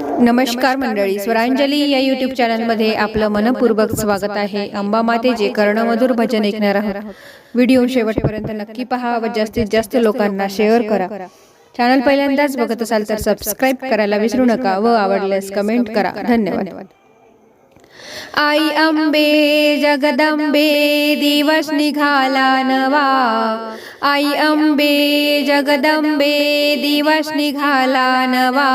नमस्कार मंडळी स्वरांजली या युट्यूब चॅनलमध्ये आपलं मनपूर्वक स्वागत आहे. अंबा मातेचे कर्णमधुर भजन ऐकणार आहोत. व्हिडिओ शेवटपर्यंत नक्की पहा व जास्तीत जास्त लोकांना शेअर करा. चॅनल पहिल्यांदाच बघत असाल तर सबस्क्राईब करायला विसरू नका व आवडल्यास कमेंट करा. धन्यवाद. आई अंबे जगदंबे दिवस निघाला नवा आई अंबे जगदंबे दिवस निघाला नवा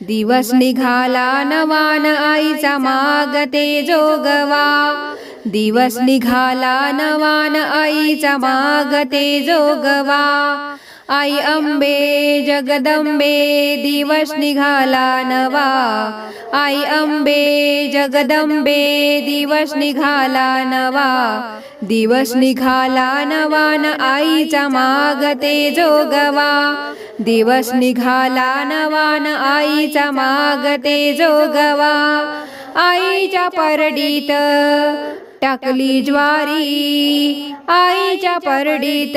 दिवस निघाला नवान आईचा मागते जोगवा. दिवस निघाला नवान आईचा मागते जोगवा. आई अंबे जगदंबे दिवस निघाला नवा. आई अंबे जगदंबे दिवस निघाला नवा. दिवस निघाला नवान आईचा मागते जोगवा. दिवस निघाला नवान आईचा मागते जोगवा. आईच्या परडीत टाकली ज्वारी. आईच्या परडीत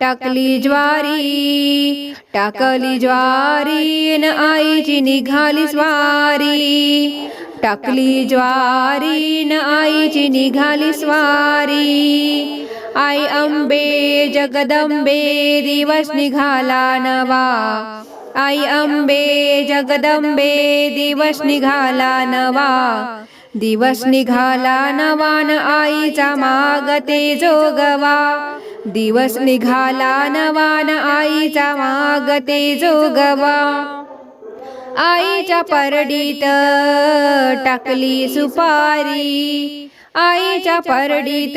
टाकली ज्वारी. टाकली ज्वारी न आईची निघाली स्वारी. टाकली ज्वारी न आईची निघाली स्वारी. आई अंबे जगदंबे दिवस निघाला नवा आई अंबे जगदंबे दिवस निघाला नवा दिवस निघाला नवान आईचा मागते जोगवा दिवस निघाला नवान आईचा मागते जोगवा आईच्या परडीत टाकली सुपारी आईच्या परडीत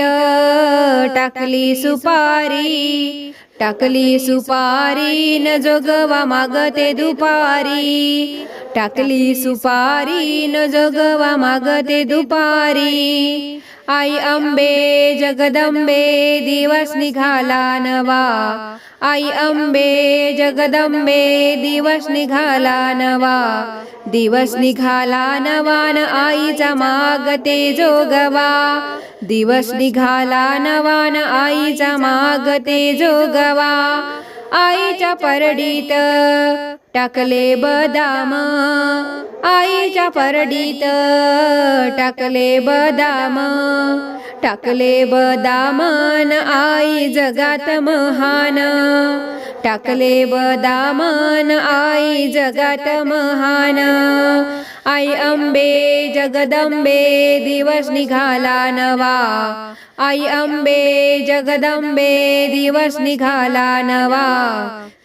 टाकली सुपारी टाकली सुपारी न जोगवा मागते दुपारी. टाकली सुपारी न जोगवा मागते दुपारी. आई अंबे जगदंबे दिवस निघाला नवा. आई अंबे जगदंबे दिवस निघाला नवा दिवस निघाला नवान आईचा मागते जोगवा दिवस निघाला नवान आईचा मागते जोगवा आईच्या परडीत टाकले बदाम आईच्या परडीत टाकले बदाम टाकले बदामान आई जगात महान. टाकले बदामान आई जगात महान. आई अंबे जगदंबे दिवस निघाला नवा. आई अंबे जगदंबे दिवस निघाला नवा.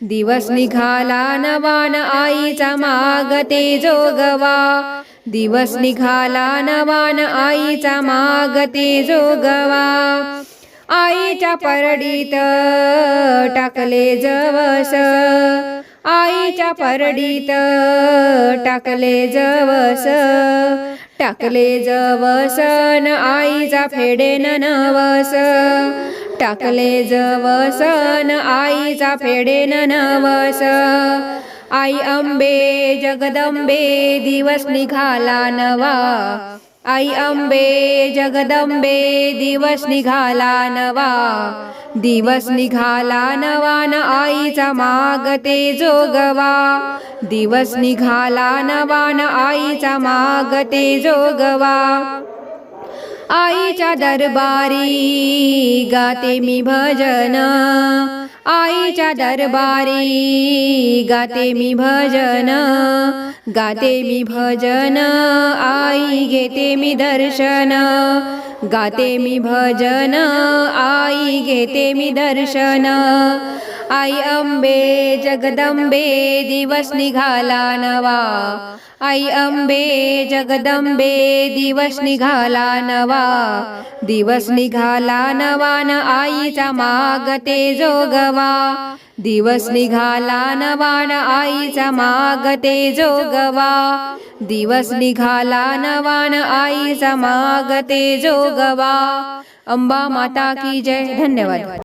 दिवस निघाला नवान आईचा मागते जोगवा. दिवस निघाला नवान आईचा मागते जोगवा. आईच्या परडीत टाकले जवस. आईच्या परडीत टाकले जवस. टाकले जवसन आईचा फेडेन नवस टाकले जवसन आईचा फेडेन नवस आई अंबे जगदंबे दिवस निघाला नवा. आई अंबे जगदंबे दिवस निघाला नवा. दिवस निघाला नवान आईचा मागते जोगवा. दिवस निघाला नवान आईचा मागते जोगवा. आईच्या दरबारी गाते मी भजन. आईच्या दरबारी गाते मी भजन गाते मी भजन आई घेते मी दर्शन. गाते मी भजन आई घेते मी दर्शन. आई अंबे जगदंबे दिवस निघाला नवा. आई अंबे जगदंबे दिवस निघाला नवा. दिवस निघाला नवान आईचा मागते जोगवा. दिवस निघाला नवान आईचा मागते जोगवा. दिवस निघाला नवान आईचा मागते जोगवा. अंबा माता की जय. धन्यवाद.